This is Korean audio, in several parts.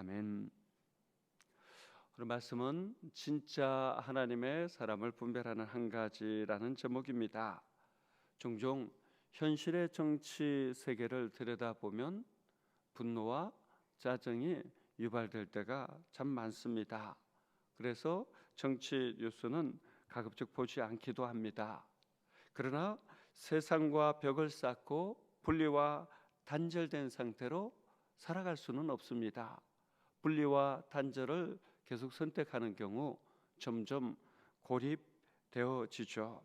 아멘. 오늘 말씀은 진짜 하나님의 사람을 분별하는 한 가지라는 제목입니다. 종종 현실의 정치 세계를 들여다보면 분노와 짜증이 유발될 때가 참 많습니다. 그래서 정치 뉴스는 가급적 보지 않기도 합니다. 그러나 세상과 벽을 쌓고 분리와 단절된 상태로 살아갈 수는 없습니다. 분리와 단절을 계속 선택하는 경우 점점 고립되어지죠.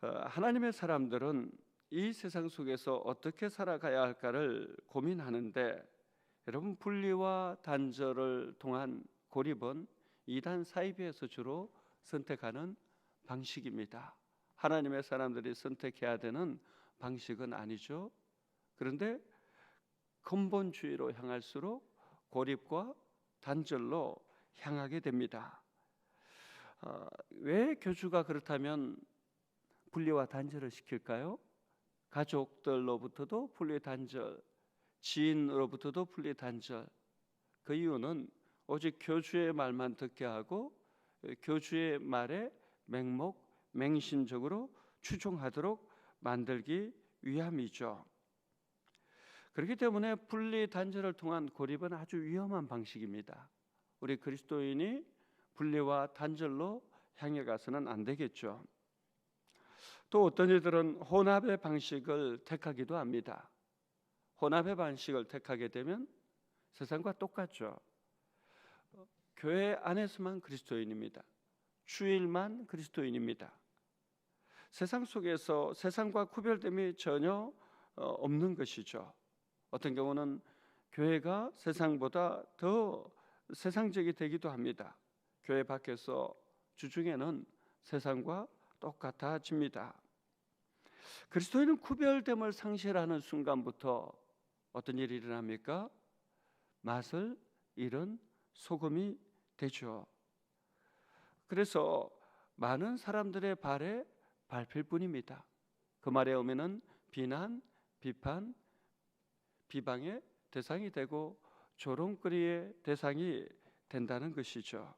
어, 하나님의 사람들은 이 세상 속에서 어떻게 살아가야 할까를 고민하는데 여러분 분리와 단절을 통한 고립은 이단 사이비에서 주로 선택하는 방식입니다. 하나님의 사람들이 선택해야 되는 방식은 아니죠. 그런데 근본주의로 향할수록 고립과 단절로 향하게 됩니다. 어, 왜 교주가 그렇다면 분리와 단절을 시킬까요? 가족들로부터도 분리 단절, 지인으로부터도 분리 단절. 그 이유는 오직 교주의 말만 듣게 하고 교주의 말에 맹목, 맹신적으로 추종하도록 만들기 위함이죠. 그렇기 때문에 분리 단절을 통한 고립은 아주 위험한 방식입니다. 우리 그리스도인이 분리와 단절로 향해 가서는 안 되겠죠. 또 어떤 이들은 혼합의 방식을 택하기도 합니다. 혼합의 방식을 택하게 되면 세상과 똑같죠. 교회 안에서만 그리스도인입니다. 주일만 그리스도인입니다. 세상 속에서 세상과 구별됨이 전혀 어, 없는 것이죠. 어떤 경우는 교회가 세상보다 더 세상적이 되기도 합니다. 교회 밖에서 주중에는 세상과 똑같아집니다. 그리스도인은 구별됨을 상실하는 순간부터 어떤 일이 일어납니까? 맛을 잃은 소금이 되죠. 그래서 많은 사람들의 발에 밟힐 뿐입니다. 그 말에 오면은 비난, 비판, 비방의 대상이 되고 조롱거리의 대상이 된다는 것이죠.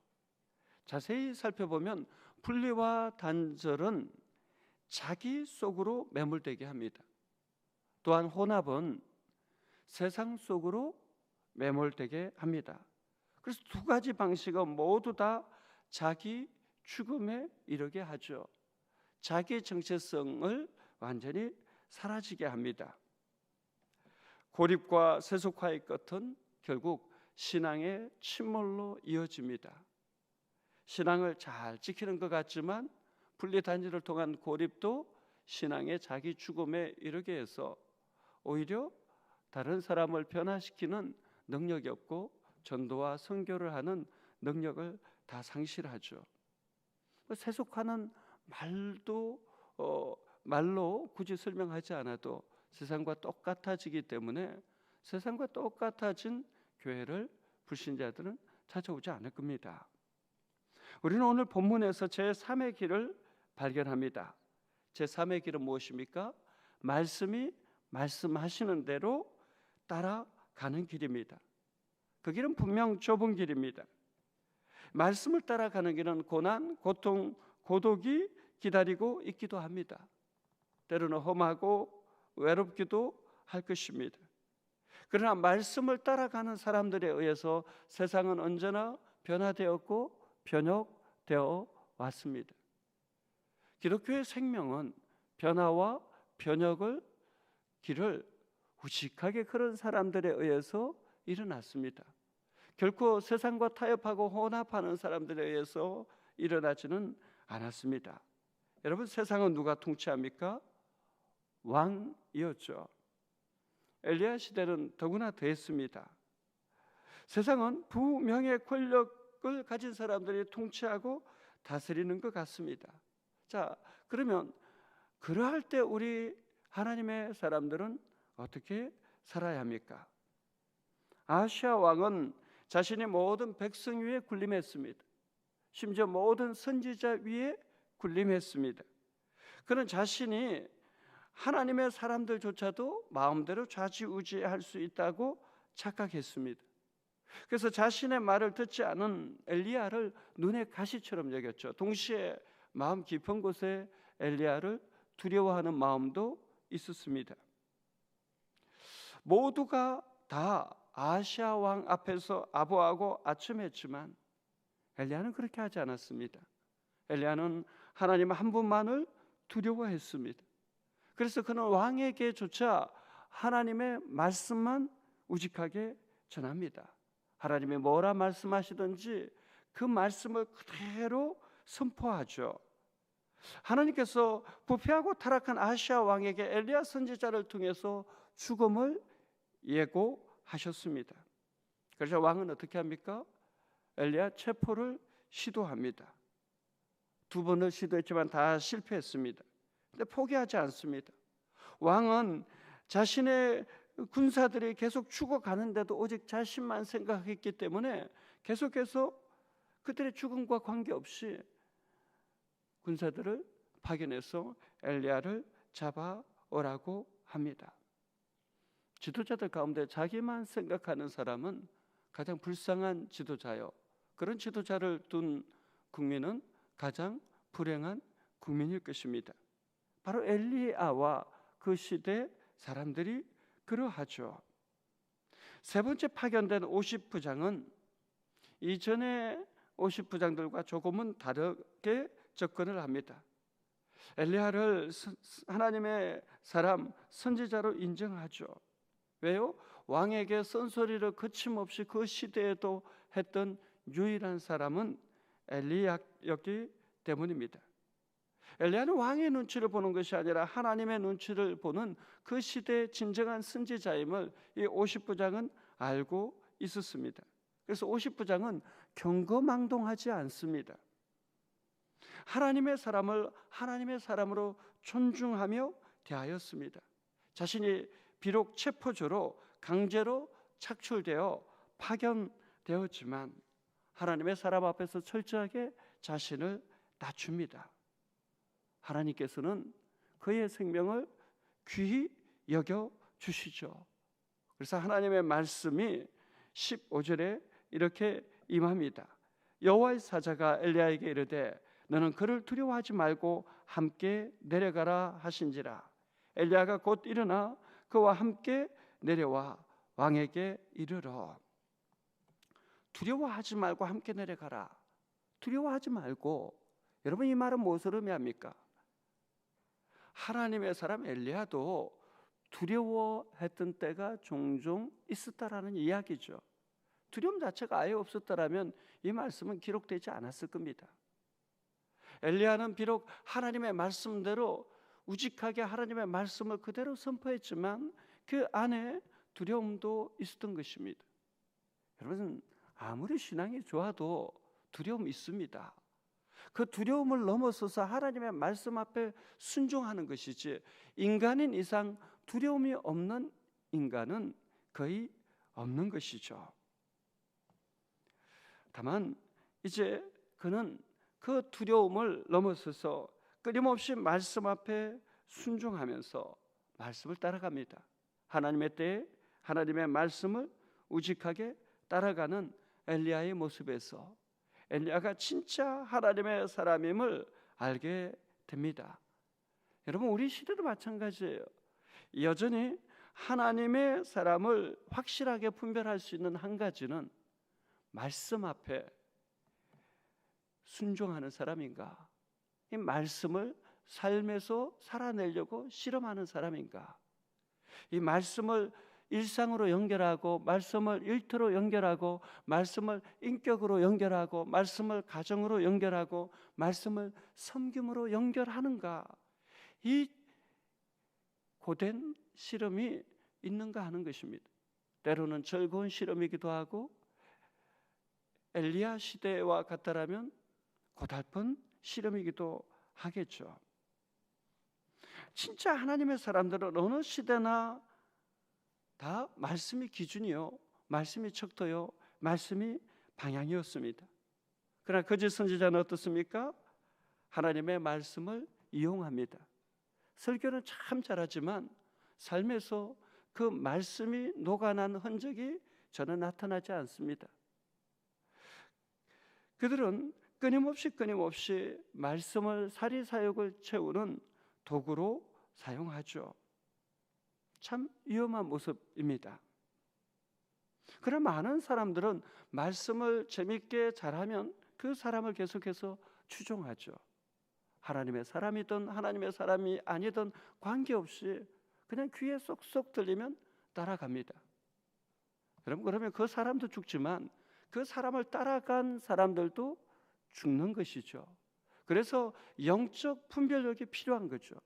자세히 살펴보면 분리와 단절은 자기 속으로 매몰되게 합니다. 또한 혼합은 세상 속으로 매몰되게 합니다. 그래서 두 가지 방식은 모두 다 자기 죽음에 이르게 하죠. 자기 정체성을 완전히 사라지게 합니다. 고립과 세속화의 끝은 결국 신앙의 침몰로 이어집니다. 신앙을 잘 지키는 것 같지만 분리 단지를 통한 고립도 신앙의 자기 죽음에 이르게 해서 오히려 다른 사람을 변화시키는 능력이 없고 전도와 선교를 하는 능력을 다 상실하죠. 세속화는 말도 어, 말로 굳이 설명하지 않아도 세상과 똑같아지기 때문에 세상과 똑같아진 교회를 불신자들은 찾아오지 않을 겁니다. 우리는 오늘 본문에서 제 3의 길을 발견합니다. 제 3의 길은 무엇입니까? 말씀이 말씀하시는 대로 따라가는 길입니다. 그 길은 분명 좁은 길입니다. 말씀을 따라가는 길은 고난, 고통, 고독이 기다리고 있기도 합니다. 때로는 험하고 외롭기도 할 것입니다. 그러나 말씀을 따라가는 사람들에 의해서 세상은 언제나 변화되었고 변혁되어 왔습니다. 기독교의 생명은 변화와 변혁을 길을 우직하게 걸은 사람들에 의해서 일어났습니다. 결코 세상과 타협하고 혼합하는 사람들에 의해서 일어나지는 않았습니다. 여러분 세상은 누가 통치합니까? 왕이었죠. 엘리야 시대는 더구나 더했습니다. 세상은 부명의 권력을 가진 사람들이 통치하고 다스리는 것 같습니다. 자, 그러면 그러할 때 우리 하나님의 사람들은 어떻게 살아야 합니까? 아시아 왕은 자신의 모든 백성 위에 군림했습니다. 심지어 모든 선지자 위에 군림했습니다. 그는 자신이 하나님의 사람들조차도 마음대로 좌지우지할 수 있다고 착각했습니다. 그래서 자신의 말을 듣지 않은 엘리야를 눈의 가시처럼 여겼죠. 동시에 마음 깊은 곳에 엘리야를 두려워하는 마음도 있었습니다. 모두가 다 아시아 왕 앞에서 아부하고 아첨했지만 엘리야는 그렇게 하지 않았습니다. 엘리야는 하나님 한 분만을 두려워했습니다. 그래서 그는 왕에게조차 하나님의 말씀만 우직하게 전합니다. 하나님이 뭐라 말씀하시든지 그 말씀을 그대로 선포하죠. 하나님께서 부패하고 타락한 아시아 왕에게 엘리야 선지자를 통해서 죽음을 예고하셨습니다. 그래서 왕은 어떻게 합니까? 엘리야 체포를 시도합니다. 두 번을 시도했지만 다 실패했습니다. 근데 포기하지 않습니다. 왕은 자신의 군사들이 계속 죽어가는데도 오직 자신만 생각했기 때문에 계속해서 그들의 죽음과 관계없이 군사들을 파견해서 엘리야를 잡아 오라고 합니다. 지도자들 가운데 자기만 생각하는 사람은 가장 불쌍한 지도자요. 그런 지도자를 둔 국민은 가장 불행한 국민일 것입니다. 바로 엘리야와 그 시대 사람들이 그러하죠. 세 번째 파견된 50부장은 이전의 50부장들과 조금은 다르게 접근을 합니다. 엘리야를 하나님의 사람 선지자로 인정하죠. 왜요? 왕에게 쓴소리를 거침없이 그 시대에도 했던 유일한 사람은 엘리야였기 때문입니다. 엘리야는 왕의 눈치를 보는 것이 아니라 하나님의 눈치를 보는 그 시대의 진정한 선지자임을 이 50부장은 알고 있었습니다. 그래서 50부장은 경거망동하지 않습니다. 하나님의 사람을 하나님의 사람으로 존중하며 대하였습니다. 자신이 비록 체포조로 강제로 착출되어 파견되었지만 하나님의 사람 앞에서 철저하게 자신을 낮춥니다. 하나님께서는 그의 생명을 귀히 여겨 주시죠. 그래서 하나님의 말씀이 15절에 이렇게 임합니다. 여호와의 사자가 엘리야에게 이르되 너는 그를 두려워하지 말고 함께 내려가라 하신지라 엘리야가 곧 일어나 그와 함께 내려와 왕에게 이르러 두려워하지 말고 함께 내려가라 두려워하지 말고 여러분 이 말은 무엇을 의미합니까? 하나님의 사람 엘리야도 두려워했던 때가 종종 있었다라는 이야기죠. 두려움 자체가 아예 없었다라면 이 말씀은 기록되지 않았을 겁니다. 엘리야는 비록 하나님의 말씀대로 우직하게 하나님의 말씀을 그대로 선포했지만 그 안에 두려움도 있었던 것입니다. 여러분 아무리 신앙이 좋아도 두려움 있습니다. 그 두려움을 넘어서서 하나님의 말씀 앞에 순종하는 것이지 인간인 이상 두려움이 없는 인간은 거의 없는 것이죠. 다만 이제 그는 그 두려움을 넘어서서 끊임없이 말씀 앞에 순종하면서 말씀을 따라갑니다. 하나님의 때에 하나님의 말씀을 우직하게 따라가는 엘리야의 모습에서 엘리야가 진짜 하나님의 사람임을 알게 됩니다. 여러분 우리 시대도 마찬가지예요. 여전히 하나님의 사람을 확실하게 분별할 수 있는 한 가지는 말씀 앞에 순종하는 사람인가? 이 말씀을 삶에서 살아내려고 실험하는 사람인가? 이 말씀을 일상으로 연결하고 말씀을 일터로 연결하고 말씀을 인격으로 연결하고 말씀을 가정으로 연결하고 말씀을 섬김으로 연결하는가? 이 고된 실험이 있는가 하는 것입니다. 때로는 즐거운 실험이기도 하고 엘리야 시대와 같다라면 고달픈 실험이기도 하겠죠. 진짜 하나님의 사람들은 어느 시대나 다 말씀이 기준이요, 말씀이 척도요, 말씀이 방향이었습니다. 그러나 거짓 선지자는 어떻습니까? 하나님의 말씀을 이용합니다. 설교는 참 잘하지만 삶에서 그 말씀이 녹아난 흔적이 저는 나타나지 않습니다. 그들은 끊임없이 끊임없이 말씀을 사리 사욕을 채우는 도구로 사용하죠. 참 위험한 모습입니다. 그런 많은 사람들은 말씀을 재밌게 잘하면 그 사람을 계속해서 추종하죠. 하나님의 사람이든 하나님의 사람이 아니든 관계없이 그냥 귀에 쏙쏙 들리면 따라갑니다. 그럼 그러면 그 사람도 죽지만 그 사람을 따라간 사람들도 죽는 것이죠. 그래서 영적 분별력이 필요한 거죠.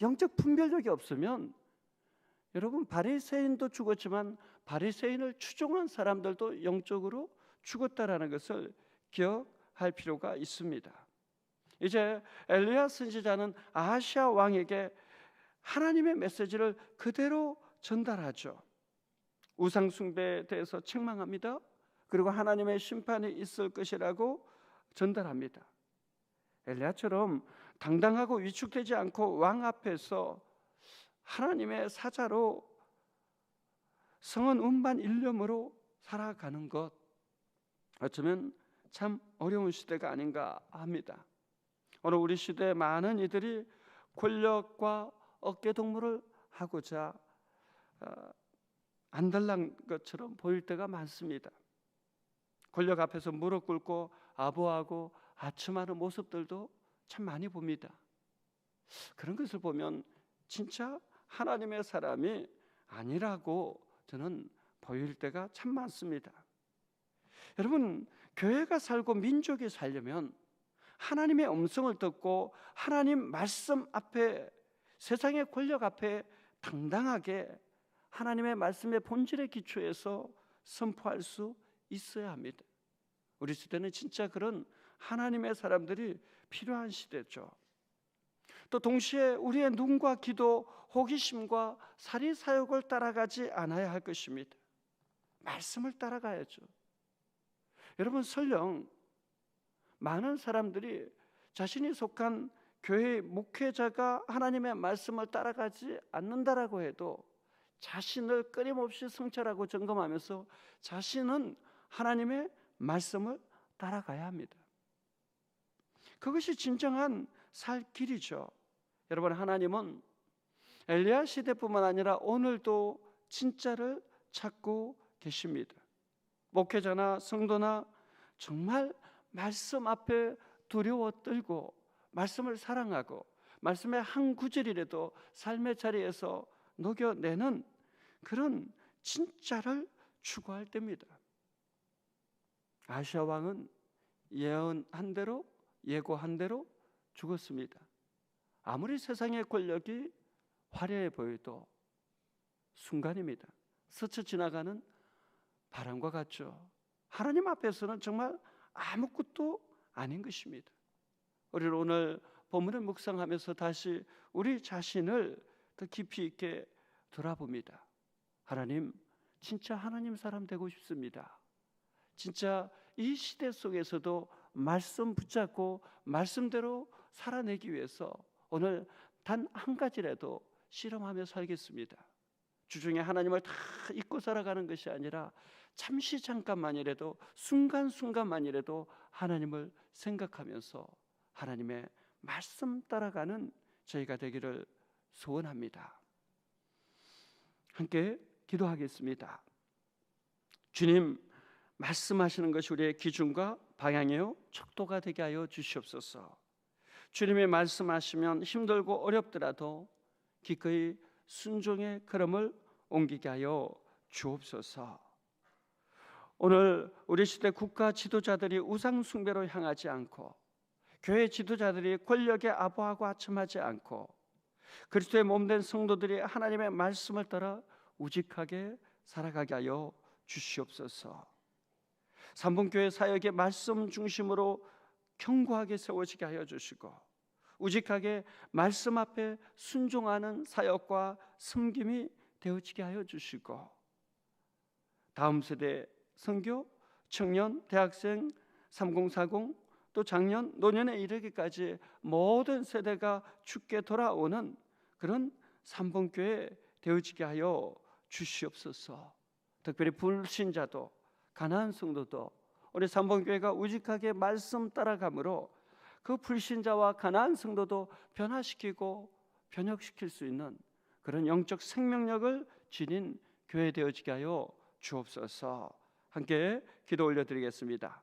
영적 분별력이 없으면 여러분 바리새인도 죽었지만 바리새인을 추종한 사람들도 영적으로 죽었다라는 것을 기억할 필요가 있습니다. 이제 엘리야 선지자는 아시아 왕에게 하나님의 메시지를 그대로 전달하죠. 우상 숭배에 대해서 책망합니다. 그리고 하나님의 심판이 있을 것이라고 전달합니다. 엘리야처럼 당당하고 위축되지 않고 왕 앞에서 하나님의 사자로 성은 운반 일념으로 살아가는 것 어쩌면 참 어려운 시대가 아닌가 합니다. 오늘 우리 시대 많은 이들이 권력과 어깨 동무를 하고자 어, 안달난 것처럼 보일 때가 많습니다. 권력 앞에서 무릎 꿇고 아부하고 아첨하는 모습들도 참 많이 봅니다. 그런 것을 보면 진짜 하나님의 사람이 아니라고 저는 보일 때가 참 많습니다. 여러분, 교회가 살고 민족이 살려면 하나님의 음성을 듣고 하나님 말씀 앞에 세상의 권력 앞에 당당하게 하나님의 말씀의 본질의 기초에서 선포할 수 있어야 합니다. 우리 시대는 진짜 그런 하나님의 사람들이 필요한 시대죠. 또 동시에 우리의 눈과 기도, 호기심과 사리 사욕을 따라가지 않아야 할 것입니다. 말씀을 따라가야죠. 여러분 설령 많은 사람들이 자신이 속한 교회 목회자가 하나님의 말씀을 따라가지 않는다라고 해도 자신을 끊임없이 성찰하고 점검하면서 자신은 하나님의 말씀을 따라가야 합니다. 그것이 진정한 살 길이죠. 여러분 하나님은 엘리야 시대뿐만 아니라 오늘도 진짜를 찾고 계십니다. 목회자나 성도나 정말 말씀 앞에 두려워 떨고 말씀을 사랑하고 말씀의 한 구절이라도 삶의 자리에서 녹여내는 그런 진짜를 추구할 때입니다. 아시아 왕은 예언한 대로 예고한 대로 죽었습니다. 아무리 세상의 권력이 화려해 보여도 순간입니다. 스쳐 지나가는 바람과 같죠. 하나님 앞에서는 정말 아무것도 아닌 것입니다. 우리는 오늘 본문을 묵상하면서 다시 우리 자신을 더 깊이 있게 돌아봅니다. 하나님, 진짜 하나님 사람 되고 싶습니다. 진짜 이 시대 속에서도 말씀 붙잡고 말씀대로 살아내기 위해서 오늘 단 한 가지라도 실험하며 살겠습니다. 주중에 하나님을 다 잊고 살아가는 것이 아니라 잠시 잠깐만이라도 순간순간만이라도 하나님을 생각하면서 하나님의 말씀 따라가는 저희가 되기를 소원합니다. 함께 기도하겠습니다. 주님 말씀하시는 것이 우리의 기준과 방향이요 척도가 되게 하여 주시옵소서. 주님이 말씀하시면 힘들고 어렵더라도 기꺼이 순종의 걸음을 옮기게 하여 주옵소서. 오늘 우리 시대 국가 지도자들이 우상 숭배로 향하지 않고 교회 지도자들이 권력에 아부하고 아첨하지 않고 그리스도의 몸된 성도들이 하나님의 말씀을 따라 우직하게 살아가게 하여 주시옵소서. 삼분교회 사역의 말씀 중심으로 견고하게 세워지게 하여 주시고 우직하게 말씀 앞에 순종하는 사역과 섬김이 되어지게 하여 주시고 다음 세대 선교, 청년, 대학생, 3040, 또 작년, 노년에 이르기까지 모든 세대가 죽게 돌아오는 그런 삼봉교회 되어지게 하여 주시옵소서. 특별히 불신자도 가난한 성도도 우리 삼봉교회가 우직하게 말씀 따라감으로 그 불신자와 가난한 성도도 변화시키고 변혁시킬 수 있는 그런 영적 생명력을 지닌 교회 되어지게 하여 주옵소서. 함께 기도 올려드리겠습니다.